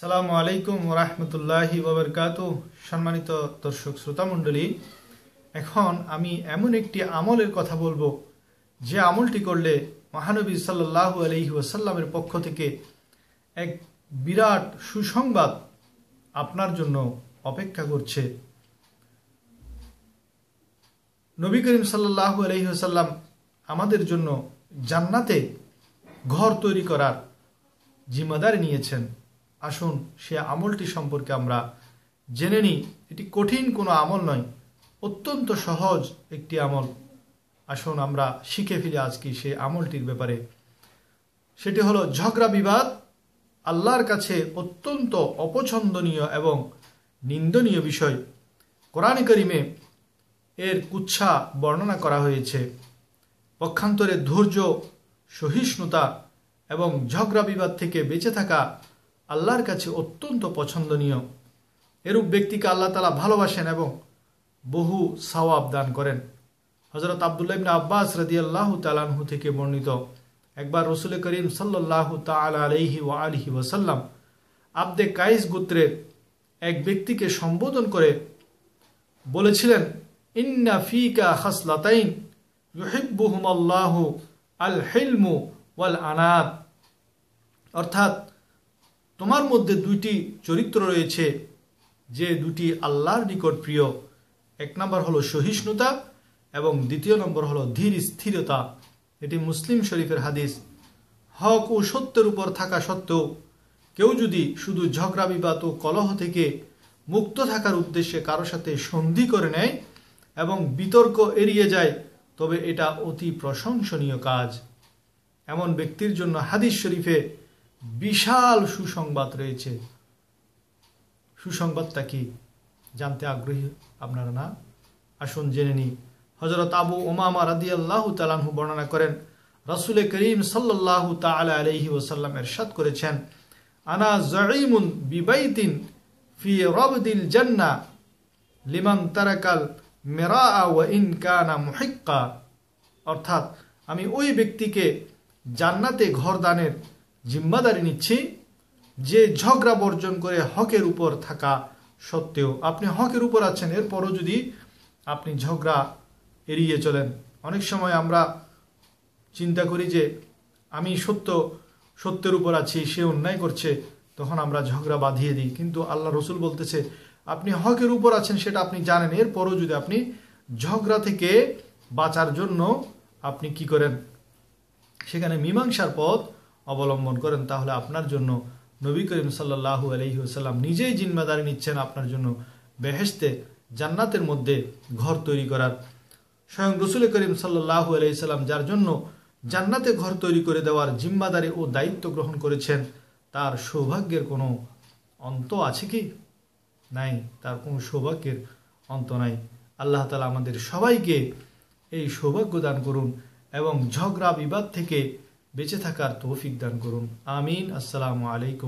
সালামু আলাইকুম রহমতুল্লাহি ওবরকাত সম্মানিত দর্শক শ্রোতা মণ্ডলী, এখন আমি এমন একটি আমলের কথা বলব, যে আমলটি করলে মহানবী সাল্লাহ আলহি ওয়াসাল্লামের পক্ষ থেকে এক বিরাট সুসংবাদ আপনার জন্য অপেক্ষা করছে। নবী করিম সাল্লাহ আলহি ওসাল্লাম আমাদের জন্য জান্নাতে ঘর তৈরি করার জিম্মাদারি নিয়েছেন। আসুন, সে আমলটি সম্পর্কে আমরা জেনে নিই। এটি কঠিন কোনো আমল নয়, অত্যন্ত সহজ একটি আমল। আসুন, আমরা শিখে ফিরে আজকে সে আমলটির ব্যাপারে। সেটি হলো ঝগড়া বিবাদ, আল্লাহর কাছে অত্যন্ত অপছন্দনীয় এবং নিন্দনীয় বিষয়। কোরআন করিমে এর কুচ্ছা বর্ণনা করা হয়েছে। পক্ষান্তরে ধৈর্য, সহিষ্ণুতা এবং ঝগড়া বিবাদ থেকে বেঁচে থাকা আল্লাহর কাছে অত্যন্ত পছন্দনীয়। এরূপ ব্যক্তিকে আল্লাহ তালা ভালোবাসেন এবং বহু সওয়াব দান করেন। হজরত আবদুল্লাহ ইবনা আব্বাস রাদি আল্লাহ তালানহু থেকে বর্ণিত একবার রসুল করিম সাল্লাহ তালা আলহি ও আলহি ওসাল্লাম আব্দে কাইস গোত্রের এক ব্যক্তিকে সম্বোধন করে বলেছিলেন, ইন্না ফিকা খাসলাতাইন ইউহিব্বুহুম আল্লাহ আল হিলমু ওয়াল আনাত অর্থাৎ তোমার মধ্যে দুইটি চরিত্র রয়েছে যে দুটি আল্লাহর নিকট প্রিয়। এক নম্বর হলো সহিষ্ণুতা এবং দ্বিতীয় নম্বর হলো ধীর স্থিরতা। এটি মুসলিম শরীফের হাদিস। হক ও সত্যের উপর থাকা সত্ত্বেও কেউ যদি শুধু ঝগড়া, বিবাদ ও কলহ থেকে মুক্ত থাকার উদ্দেশ্যে কারও সাথে সন্ধি করে নেয় এবং বিতর্ক এড়িয়ে যায়, তবে এটা অতি প্রশংসনীয় কাজ। এমন ব্যক্তির জন্য হাদিস শরীফে বিশাল সুসংবাদ রয়েছে। সুসংবাদটা কি? জানতে আগ্রহী আপনারা না? আসুন জেনে নি হজরত আবু ওমামা রাদি আল্লাহ তালাহু বর্ণনা করেন, রসুল করিম সাল্লাহ তালা আলহি ওসাল্লাম এরশাদ করেছেন, আনা জঈমুন বিবাইতিন ফি রবদিল জান্না লিমান তারাকাল মেরা ওয়া ইন কানা মুহিক্কা। অর্থাৎ, আমি ওই ব্যক্তিকে জান্নাতে ঘর দানের জিম্মাদারি নিচ্ছি যে ঝগড়া বর্জন করে হকের উপর থাকা সত্ত্বেও আপনি হকের উপর আছেন, এরপরও যদি আপনি ঝগড়া এড়িয়ে চলেন। অনেক সময় আমরা চিন্তা করি যে আমি সত্য, সত্যের উপর আছি, সে অন্যায় করছে, তখন আমরা ঝগড়া বাঁধিয়ে দিই। কিন্তু আল্লাহ রসুল বলতেছে, আপনি হকের উপর আছেন সেটা আপনি জানেন, এরপরও যদি আপনি ঝগড়া থেকে বাঁচার জন্য আপনি কি করেন? সেখানে মীমাংসার পথ অবলম্বন করেন, তাহলে আপনার জন্য নবী করিম সাল্লাহু আলহিউসাল্লাম নিজেই জিম্মাদারি নিচ্ছেন আপনার জন্য বেহেস্তে জান্নাতের মধ্যে ঘর তৈরি করার। স্বয়ং রসুল করিম সাল্লাহু আলহিসাল্লাম যার জন্য জান্নাতে ঘর তৈরি করে দেওয়ার জিম্মাদারি ও দায়িত্ব গ্রহণ করেছেন, তার সৌভাগ্যের কোনো অন্ত আছে কি? নাই, তার কোনো সৌভাগ্যের অন্ত নাই। আল্লাহ তালা আমাদের সবাইকে এই সৌভাগ্য দান করুন এবং ঝগড়া বিবাদ থেকে বেঁচে থাকার তৌফিক দান করুন। আমিন। আসসালামু আলাইকুম।